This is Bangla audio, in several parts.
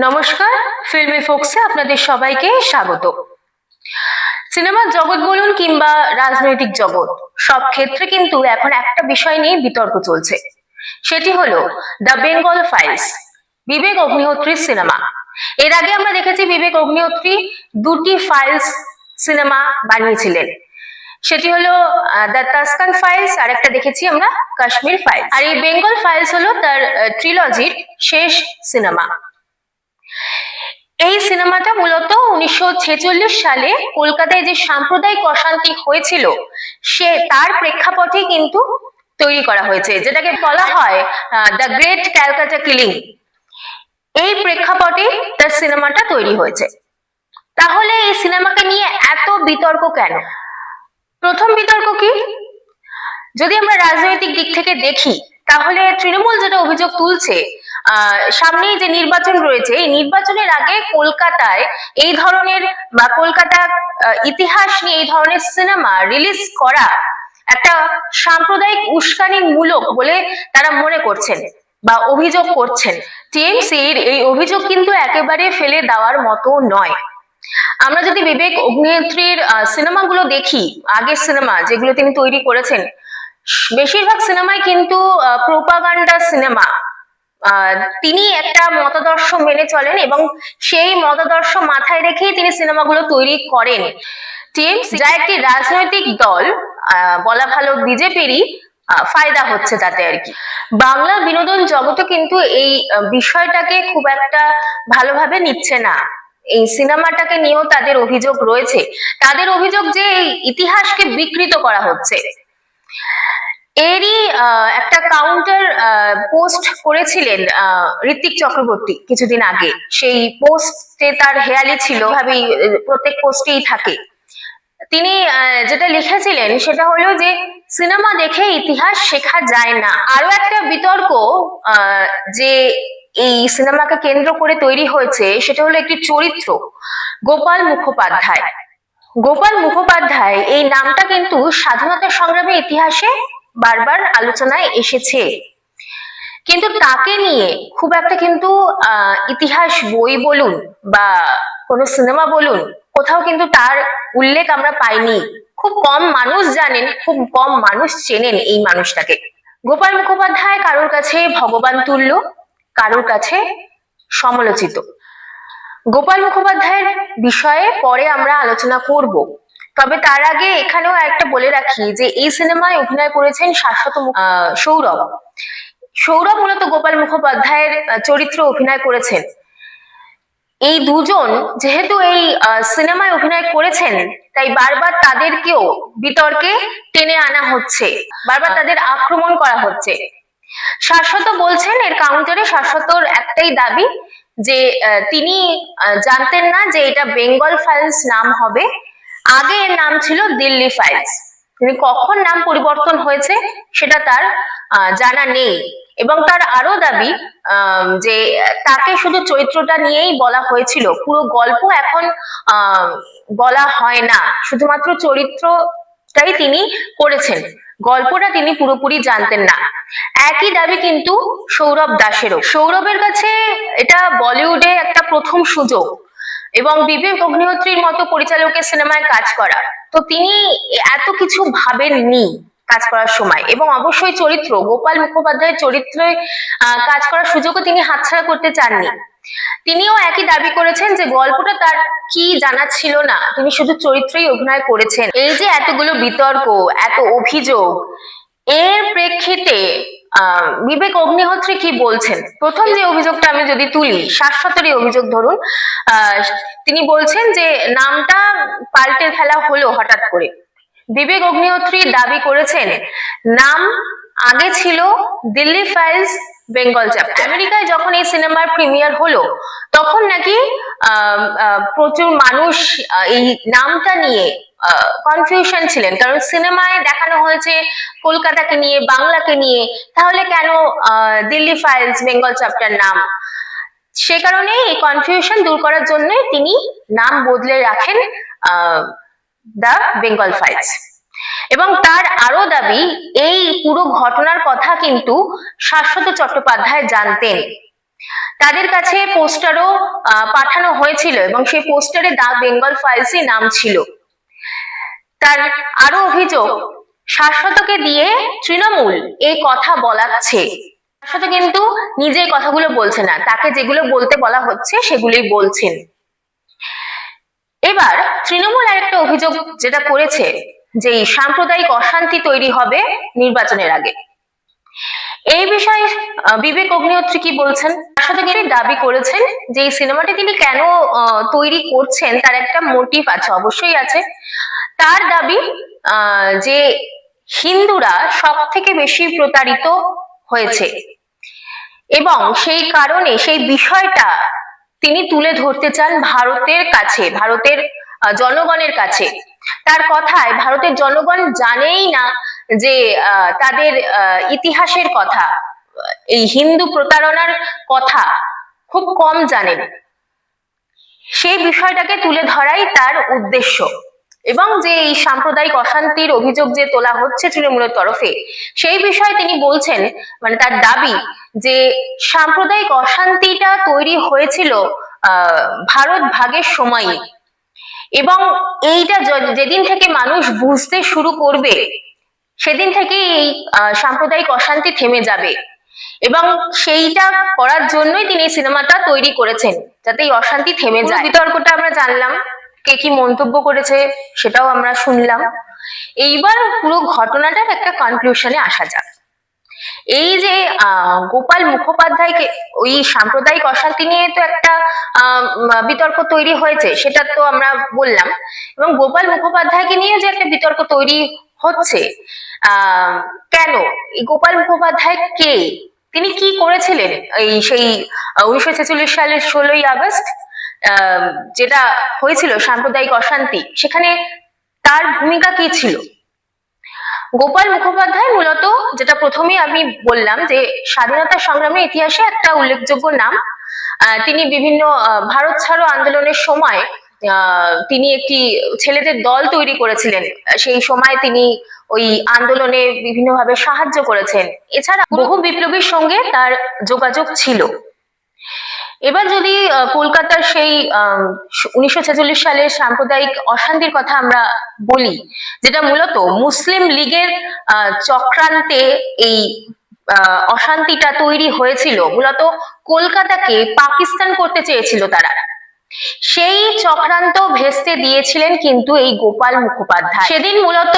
নমস্কার ফিল্মি ফোক্সে আপনাদের সবাইকে স্বাগত। সিনেমার জগৎ বলুন কিংবা রাজনৈতিক জগৎ, সব ক্ষেত্রে কিন্তু এখন একটা বিষয় নিয়ে বিতর্ক চলছে। সেটি হলো দ্য বেঙ্গল ফাইলস বিবেক অগ্নিহোত্রীর সিনেমা। এর আগে আমরা দেখেছি বিবেক অগ্নিহোত্রী দুটি ফাইলস সিনেমা বানিয়েছিলেন। সেটি হলো দ্য তাস্কান ফাইলস আর একটা দেখেছি আমরা কাশ্মীর ফাইলস আর এই বেঙ্গল ফাইলস হলো তার ট্রিলজির শেষ সিনেমা। এই সিনেমাটা মূলত উনিশশো ছেচল্লিশ সালে কলকাতায় যে সাম্প্রদায়িক অশান্তি হয়েছিল, সে তার প্রেক্ষাপটে কিন্তু তৈরি করা হয়েছে, যেটাকে বলা হয় দ্য গ্রেট ক্যালকাটা কিলিং এই প্রেক্ষাপটে তার সিনেমাটা তৈরি হয়েছে। তাহলে এই সিনেমাকে নিয়ে এত বিতর্ক কেন? প্রথম বিতর্ক কি? যদি আমরা রাজনৈতিক দিক থেকে দেখি, তাহলে তৃণমূল যেটা অভিযোগ তুলছে আহ সামনেই যে নির্বাচন রয়েছে এই নির্বাচনের আগে কলকাতায় এই ধরনের বা কলকাতা ইতিহাস নিয়ে এই ধরনের সিনেমা রিলিজ করা একটা সাম্প্রদায়িক উস্কানি মূলক বলে তারা মনে করছেন বা অভিযোগ করছেন। টিএমসির এই অভিযোগ কিন্তু একেবারে ফেলে দেওয়ার মতো নয়। আমরা যদি বিবেক অগ্নিহোত্রীর আহ, সিনেমাগুলো দেখি আগের সিনেমা যেগুলো তিনি তৈরি করেছেন বেশিরভাগ সিনেমায় কিন্তু প্রোপাগান্ডা সিনেমা তিনি একটা মতাদর্শ মেনে চলেন এবং সেই মতাদর্শ মাথায় রেখেই তিনি সিনেমাগুলো তৈরি করেন। টিএমসি যা একটি রাজনৈতিক দল বলা ভালো বিজেপিরই ফায়দা হচ্ছে তাতে আর কি। বাংলা বিনোদন জগতে কিন্তু এই বিষয়টাকে খুব একটা ভালোভাবে নিচ্ছে না। এই সিনেমাটাকে নিয়েও তাদের অভিযোগ রয়েছে। তাদের অভিযোগ যে এই ইতিহাসকে বিকৃত করা হচ্ছে। এরই একটা কাউন্টার পোস্ট করেছিলেন ঋত্বিক চক্রবর্তী কিছুদিন আগে। সেই পোস্টে তার হেয়ালি ছিল ভাবেই প্রত্যেক পোস্টেই থাকে। তিনি যেটা লিখেছিলেন, সেটা হলো যে, সিনেমা দেখে ইতিহাস শেখা যায় না। আরও একটা বিতর্ক যে এই সিনেমাকে কেন্দ্র করে তৈরি হয়েছে, সেটা হলো একটি চরিত্র, গোপাল মুখোপাধ্যায়। গোপাল মুখোপাধ্যায়, এই নামটা কিন্তু স্বাধীনতা সংগ্রামের ইতিহাসে বারবার আলোচনায় এসেছে। কিন্তু তাকে নিয়ে খুব একটা কিন্তু ইতিহাস বই বলুন বা কোনো সিনেমা বলুন, কোথাও কিন্তু তার উল্লেখ আমরা পাইনি। খুব কম মানুষ জানেন, খুব কম মানুষ চেনেন এই মানুষটাকে। গোপাল মুখোপাধ্যায় কারোর কাছে ভগবান তুল্য, কারোর কাছে সমালোচিত। গোপাল মুখোপাধ্যায়ের বিষয়ে পরে আমরা আলোচনা করব। তবে তার আগে এখানেও একটা বলে রাখি যে এই সিনেমায় অভিনয় করেছেন শাশ্বত সৌরভ। সৌরভ মূলত গোপাল মুখোপাধ্যায়ের চরিত্র অভিনয় করেছেন। এই দুজন যেহেতু এই সিনেমায় অভিনয় করেছেন, তাই বারবার তাদেরকেও বিতর্কে টেনে আনা হচ্ছে। বারবার তাদের আক্রমণ করা হচ্ছে। শাশ্বত বলছেন, এর কাউন্টারে শাশ্বতর একটাই দাবি যে তিনি জানতেন না যে এটা বেঙ্গল ফাইলস নাম হবে। আগে এর নাম ছিল দিল্লি ফাইলস। তিনি কখন নাম পরিবর্তন হয়েছে সেটা তার জানা নেই। এবং তার আরও দাবি যে তাকে শুধু চরিত্রটা নিয়েই বলা হয়েছিল। পুরো গল্প এখন বলা হয় না। শুধুমাত্র চরিত্রটাই তিনি করেছেন। গল্পটা তিনি পুরোপুরি জানতেন না। একই দাবি কিন্তু সৌরভ দাসেরও। সৌরভের কাছে এটা বলিউডে একটা প্রথম সুযোগ। এবং বিবেক অগ্নিহোত্রীর মতো পরিচালকের সিনেমায় কাজ করা। তো তিনি এত কিছু ভাবেননি কাজ করার সময়। এবং অবশ্যই চরিত্র, গোপাল মুখোপাধ্যায়ের চরিত্রে কাজ করার সুযোগও তিনি হাতছাড়া করতে চাননি। তিনিও একই দাবি করেছেন যে গল্পটা তার কি জানা ছিল না। তিনি শুধু চরিত্রেই অভিনয় করেছেন। এই যে এতগুলো বিতর্ক, এত অভিযোগ, এর প্রেক্ষিতে বিবেক অগ্নিহোত্রী কি বলছেন? প্রথম যে অভিযোগটা আমি যদি তুলি, শাশ্বতরই অভিযোগ ধরুন তিনি বলছেন যে নামটা পাল্টে ফেলা হলো হঠাৎ করে। বিবেক অগ্নিহোত্রী দাবি করেছেন, নাম আগে ছিল দিল্লি ফাইলস, বেঙ্গল চ্যাপ্টার। আমেরিকায় যখন এই সিনেমার প্রিমিয়ার হলো, তখন নাকি প্রচুর মানুষ এই নামটা নিয়ে কনফিউশন ছিলেন। কারণ সিনেমায় দেখানো হয়েছে কলকাতাকে নিয়ে, বাংলাকে নিয়ে। তাহলে কেন দিল্লি ফাইলস বেঙ্গল চ্যাপ্টার নাম? সে কারণে এই কনফিউশন দূর করার জন্য তিনি নাম বদলে রাখেন দ্য বেঙ্গল ফাইলস এবং তার আরও দাবি, এই পুরো ঘটনার কথা কিন্তু শাশ্বত চট্টোপাধ্যায় জানতেন। তাদের কাছে পোস্টারও পাঠানো হয়েছিল এবং সেই পোস্টারে দা বেঙ্গল ফাইলসই নাম ছিল। তার আরও অভিযোগ, শাশ্বতকে দিয়ে তৃণমূল এই কথা বলাচ্ছে। শাশ্বত কিন্তু নিজে কথাগুলো বলছে না, তাকে যেগুলো বলতে বলা হচ্ছে সেগুলোই বলছেন। এবার তৃণমূল আরেকটা অভিযোগ যেটা করেছে যে সাম্প্রদায়িক অশান্তি তৈরি হবে নির্বাচনের আগে। এই বিষয়ে বিবেক অগ্নিহোত্রী কি বলছেন? তার সাথে তিনি দাবি করেছেন যে এই সিনেমাটি তিনি কেন তৈরি করছেন, তার একটা মোটিভ আছে, অবশ্যই আছে। তার দাবি যে হিন্দুরা সব থেকে বেশি প্রতারিত হয়েছে। এবং সেই কারণে সেই বিষয়টা তিনি তুলে ধরতে চান ভারতের কাছে, ভারতের জনগণের কাছে। তার কথায়, ভারতের জনগণ জানেই না যে তাদের ইতিহাসের কথা, এই হিন্দু প্রতারণার কথা খুব কম জানেন। সেই বিষয়টাকে তুলে ধরাই তার উদ্দেশ্য। এবং যে এই সাম্প্রদায়িক অশান্তির অভিযোগ যে তোলা হচ্ছে তৃণমূলের তরফে সেই বিষয়ে তিনি বলছেন মানে তার দাবি যে সাম্প্রদায়িক অশান্তিটা তৈরি হয়েছিল ভারত ভাগের সময়ই এবং এইটা যেদিন থেকে মানুষ বুঝতে শুরু করবে সেদিন থেকে এই আহ, সাম্প্রদায়িক অশান্তি থেমে যাবে। এবং সেইটা করার জন্যই তিনি সিনেমাটা তৈরি করেছেন যাতে এই অশান্তি থেমে যায়। বিতর্কটা আমরা জানলাম। কে কি মন্তব্য করেছে সেটাও আমরা শুনলাম। এইবার পুরো ঘটনাটার একটা কনক্লুশনে আসা যাক। এই যে গোপাল মুখোপাধ্যায়কে, ওই সাম্প্রদায়িক অশান্তি নিয়ে তো একটা বিতর্ক তৈরি হয়েছে, সেটা তো আমরা বললাম। এবং গোপাল মুখোপাধ্যায়কে নিয়ে যে একটা বিতর্ক তৈরি হচ্ছে কেন? গোপাল মুখোপাধ্যায় কে? তিনি কি করেছিলেন? এই সেই উনিশশো ছেচল্লিশ সালের ষোলোই আগস্ট যেটা হয়েছিল সাম্প্রদায়িক অশান্তি, সেখানে তার ভূমিকা কি ছিল? গোপাল মুখোপাধ্যায় মূলত যেটা প্রথমেই আমি বললাম যে স্বাধীনতা সংগ্রামের ইতিহাসে একটা উল্লেখযোগ্য নাম। তিনি বিভিন্ন ভারত ছাড়ো আন্দোলনের সময় তিনি একটি ছেলেদের দল তৈরি করেছিলেন। সেই সময় তিনি ওই আন্দোলনে বিভিন্নভাবে সাহায্য করেছেন। এছাড়া বহু বিপ্লবীর সঙ্গে তার যোগাযোগ ছিল। এবার যদি কলকাতার সেই উনিশশো ছেচল্লিশ সালের সাম্প্রদায়িক অশান্তির কথা আমরা বলি, যেটা মূলত মুসলিম লীগের চক্রান্তে এই অশান্তিটা তৈরি হয়েছিল। মূলত কলকাতাকে পাকিস্তান করতে চেয়েছিল তারা। সেই চক্রান্ত ভেস্তে দিয়েছিলেন কিন্তু এই গোপাল মুখোপাধ্যায়। সেদিন মূলত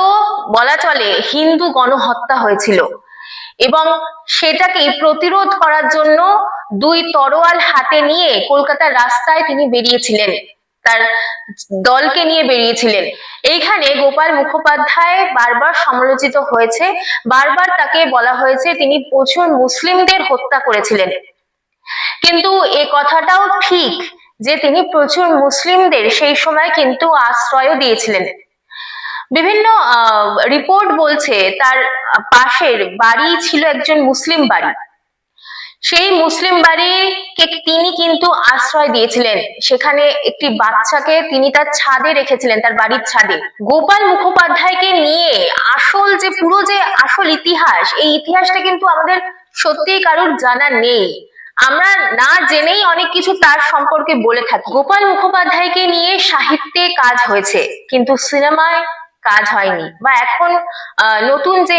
বলা চলে হিন্দু গণহত্যা হয়েছিল। এবং সেটাকে প্রতিরোধ করার জন্য দুই তরোয়াল হাতে নিয়ে কলকাতার রাস্তায় তিনি বেরিয়েছিলেন। তার দলকে নিয়ে বেরিয়েছিলেন। এইখানে গোপাল মুখোপাধ্যায় বারবার সমালোচিত হয়েছে। বারবার তাকে বলা হয়েছে তিনি প্রচুর মুসলিমদের হত্যা করেছিলেন। কিন্তু এ কথাটাও ঠিক যে তিনি প্রচুর মুসলিমদের সেই সময় কিন্তু আশ্রয়ও দিয়েছিলেন। বিভিন্ন রিপোর্ট বলছে তার পাশের বাড়ি ছিল একজন মুসলিম বাড়ি। সেই মুসলিম বাড়িকে তিনি কিন্তু আশ্রয় দিয়েছিলেন। সেখানে একটি বাচ্চাকে তিনি তার ছাদে রেখেছিলেন, তার বাড়ির ছাদে। গোপাল মুখোপাধ্যায়কে নিয়ে আসল যে, পুরো যে আসল ইতিহাস, এই ইতিহাসটা কিন্তু আমাদের সত্যিই কারোর জানা নেই। আমরা না জেনেই অনেক কিছু তার সম্পর্কে বলে থাকি। গোপাল মুখোপাধ্যায়কে নিয়ে সাহিত্যে কাজ হয়েছে, কিন্তু সিনেমায় কাজ হয়নি। বা এখন নতুন যে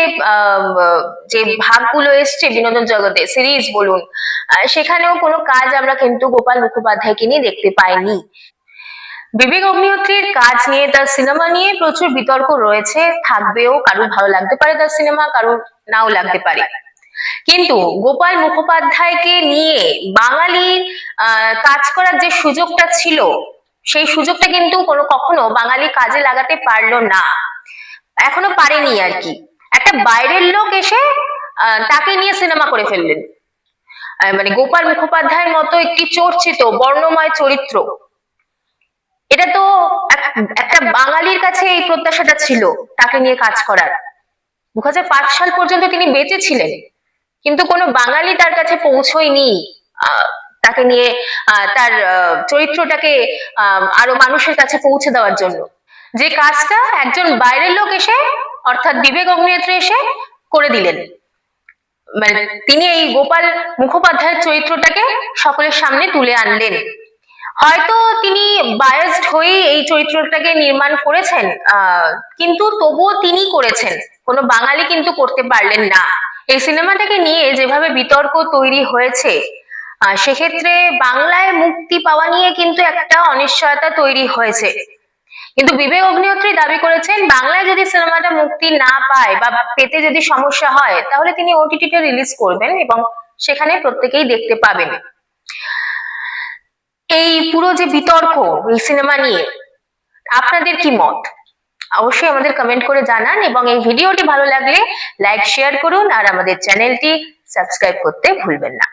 যে ভাগগুলো এসছে বিনোদন জগতে সিরিজ বলুন সেখানেও কোনো কাজ আমরা কিন্তু গোপাল মুখোপাধ্যায়কে নিয়ে দেখতে পাইনি। বিবেক অগ্নিহোত্রীর কাজ নিয়ে তার সিনেমা নিয়ে প্রচুর বিতর্ক রয়েছে থাকবেও কারুর ভালো লাগতে পারে তার সিনেমা কারুর নাও লাগতে পারে। কিন্তু গোপাল মুখোপাধ্যায়কে নিয়ে বাঙালি আহ, কাজ করার যে সুযোগটা ছিল সেই সুযোগটা কিন্তু কোনো কখনো বাঙালি কাজে লাগাতে পারল না। এখনও পারেনি আর কি। একটা বাইরের লোক এসে তাকে নিয়ে সিনেমা করে ফেললেন। মানে গোপাল মুখোপাধ্যায়ের মতো একটি চর্চিত, বর্ণময় চরিত্র। এটা তো একটা বাঙালির কাছে এই প্রত্যাশাটা ছিল, তাকে নিয়ে কাজ করার। দু হাজার পাঁচ সাল পর্যন্ত তিনি বেঁচে ছিলেন, কিন্তু কোনো বাঙালি তার কাছে পৌঁছয়নি। তাকে নিয়ে তার চরিত্রটাকে আরও মানুষের কাছে পৌঁছে দেওয়ার জন্য। যে কাজটা একজন বাইরের লোক এসে, অর্থাৎ বিবেক অগ্নিহোত্রী এসে করে দিলেন। মানে তিনি এই গোপাল মুখোপাধ্যায়ের চরিত্রটাকে সকলের সামনে তুলে আনলেন। হয়তো তিনি বায়াসড হয়ে এই চরিত্রটাকে নির্মাণ করেছেন কিন্তু তবুও তিনি করেছেন। কোনো বাঙালি কিন্তু করতে পারলেন না। এই সিনেমাটাকে নিয়ে যেভাবে বিতর্ক তৈরি হয়েছে সেক্ষেত্রে বাংলায় মুক্তি পাওয়া নিয়ে কিন্তু একটা অনিশ্চয়তা তৈরি হয়েছে। কিন্তু বিবেক অগ্নিহোত্রী দাবি করেছেন, বাংলায় যদি সিনেমাটা মুক্তি না পায় বা পেতে যদি সমস্যা হয়, তাহলে তিনি ওটিটিতে রিলিজ করবেন এবং সেখানে প্রত্যেকেই দেখতে পাবেন। এই পুরো যে বিতর্ক এই সিনেমা নিয়ে, আপনাদের কি মত? অবশ্যই আমাদের কমেন্ট করে জানান এবং এই ভিডিওটি ভালো লাগলে লাইক শেয়ার করুন আর আমাদের চ্যানেলটি সাবস্ক্রাইব করতে ভুলবেন না।